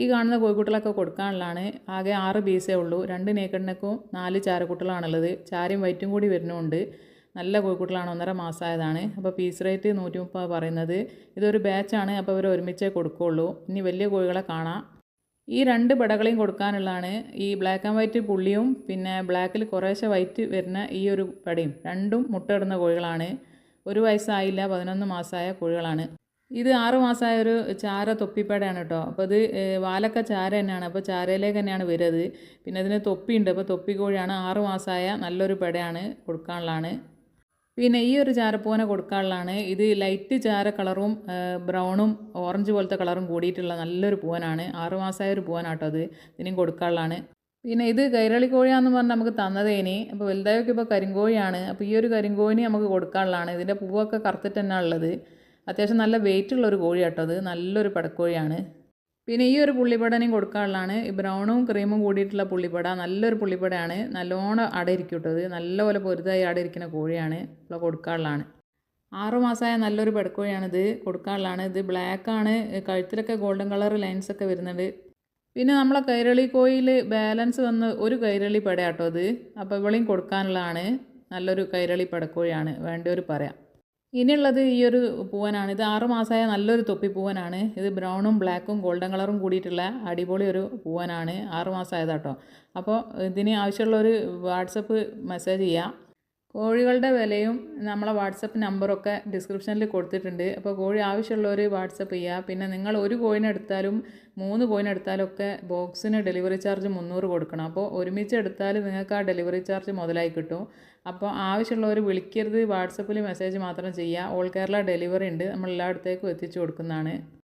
ഈ കാണുന്ന കോഴിക്കുട്ടികളൊക്കെ കൊടുക്കാനുള്ളതാണ്. ആകെ ആറ് പീസേ ഉള്ളൂ. രണ്ട് നേക്കണ്ണക്കും നാല് ചാരക്കുട്ടികളാണുള്ളത്. ചാരയും വയറ്റും കൂടി വരുന്നുണ്ട്. നല്ല കോഴിക്കുട്ടികളാണ് ഒന്നര മാസമായതാണ് അപ്പോൾ പീസ് റേറ്റ് നൂറ്റി മുപ്പത് പറയുന്നത്. ഇതൊരു ബാച്ചാണ് അപ്പോൾ അവർ ഒരുമിച്ചേ കൊടുക്കുകയുള്ളൂ ഇനി വലിയ കോഴികളെ കാണാം. ഈ രണ്ട് പടകളെയും കൊടുക്കാനുള്ളതാണ്. ഈ ബ്ലാക്ക് ആൻഡ് വൈറ്റ് പുള്ളിയും പിന്നെ ബ്ലാക്കിൽ കുറേശ്ശെ വൈറ്റ് വരുന്ന ഈ ഒരു പടയും. രണ്ടും മുട്ടയിടുന്ന കോഴികളാണ്. ഒരു വയസ്സായില്ല പതിനൊന്ന് മാസമായ കോഴികളാണ്. ഇത് ആറ് മാസമായ ഒരു ചാര തൊപ്പിപ്പടയാണ് കേട്ടോ. അപ്പോൾ ഇത് വാലക്ക ചാര തന്നെയാണ്. അപ്പോൾ ചാരയിലേക്ക് തന്നെയാണ് വരുന്നത്. പിന്നെ അതിന് തൊപ്പിയുണ്ട്. അപ്പോൾ തൊപ്പി കോഴിയാണ് ആറ് മാസമായ നല്ലൊരു പടയാണ് കൊടുക്കാനുള്ളതാണ്. പിന്നെ ഈ ഒരു ചാരപ്പൂവനെ കൊടുക്കാനുള്ളതാണ്. ഇത് ലൈറ്റ് ചാര കളറും ബ്രൗണും ഓറഞ്ച് പോലത്തെ കളറും കൂടിയിട്ടുള്ള നല്ലൊരു പൂവനാണ്. ആറ് മാസമായ ഒരു പൂവനാട്ടോ അത് ഇതിനും കൊടുക്കാനുള്ളതാണ്. പിന്നെ ഇത് കൈരളി കോഴിയാന്ന് പറഞ്ഞാൽ നമുക്ക് തന്നതേനി അപ്പോൾ വലുതായൊക്കെ ഇപ്പോൾ കരിങ്കോഴിയാണ്. അപ്പോൾ ഈ ഒരു കരിങ്കോഴിനെ നമുക്ക് കൊടുക്കാനുള്ളതാണ്. ഇതിന്റെ പൂവൊക്കെ കറുത്തിട്ട് തന്നെ ഉള്ളത്. അത്യാവശ്യം നല്ല വെയിറ്റ് ഉള്ളൊരു കോഴിയാട്ടോ അത്. നല്ലൊരു പടക്കോഴിയാണ്. പിന്നെ ഈ ഒരു പുള്ളിപ്പടനെയും കൊടുക്കാനുള്ളതാണ്. ഈ ബ്രൗണും ക്രീമും കൂടിയിട്ടുള്ള പുള്ളിപ്പട. നല്ലൊരു പുള്ളിപ്പടയാണ്. നല്ലോണം അടയിരിക്കും കേട്ടോ അത്. നല്ലപോലെ പൊരുതായി അടയിരിക്കുന്ന കോഴിയാണ് ഇപ്പോൾ കൊടുക്കാനുള്ളതാണ്. ആറുമാസമായ നല്ലൊരു പടക്കോഴിയാണിത്. കൊടുക്കാനുള്ളതാണ്. ഇത് ബ്ലാക്കാണ്. കഴുത്തിലൊക്കെ ഗോൾഡൻ കളർ ലൈൻസ് ഒക്കെ വരുന്നുണ്ട്. പിന്നെ നമ്മളെ കൈരളി കോയിൽ ബാലൻസ് വന്ന് ഒരു കൈരളി പെടയാട്ടോ അത്. അപ്പോൾ ഇവളെയും കൊടുക്കാനുള്ളതാണ്. നല്ലൊരു കൈരളി പെടക്കോഴിയാണ്. വേണ്ടവർ പറയാം. ഇനിയുള്ളത് ഈ ഒരു പൂവനാണ്. ഇത് ആറ് മാസമായ നല്ലൊരു തൊപ്പി പൂവനാണ്. ഇത് ബ്രൗണും ബ്ലാക്കും ഗോൾഡൻ കളറും കൂടിയിട്ടുള്ള അടിപൊളി ഒരു പൂവനാണ്. ആറുമാസമായതാട്ടോ അപ്പോൾ ഇതിന് ആവശ്യമുള്ളൊരു വാട്സപ്പ് മെസ്സേജ് ചെയ്യാം. കോഴികളുടെ വിലയും നമ്മളെ വാട്സപ്പ് നമ്പറൊക്കെ ഡിസ്ക്രിപ്ഷനിൽ കൊടുത്തിട്ടുണ്ട്. അപ്പോൾ കോഴി ആവശ്യമുള്ളവർ വാട്സപ്പ് ചെയ്യുക. പിന്നെ നിങ്ങൾ ഒരു കോയിനെടുത്താലും മൂന്ന് കോയിനെടുത്താലും ഒക്കെ ബോക്സിന് ഡെലിവറി ചാർജ് മുന്നൂറ് കൊടുക്കണം. അപ്പോൾ ഒരുമിച്ച് എടുത്താൽ നിങ്ങൾക്ക് ആ ഡെലിവറി ചാർജ് മുതലായി കിട്ടും. അപ്പോൾ ആവശ്യമുള്ളവർ വിളിക്കരുത്. വാട്സപ്പിൽ മെസ്സേജ് മാത്രം ചെയ്യുക. ഓൾ കേരള ഡെലിവറി ഉണ്ട്. നമ്മൾ എല്ലായിടത്തേക്കും എത്തിച്ചു കൊടുക്കുന്നതാണ്.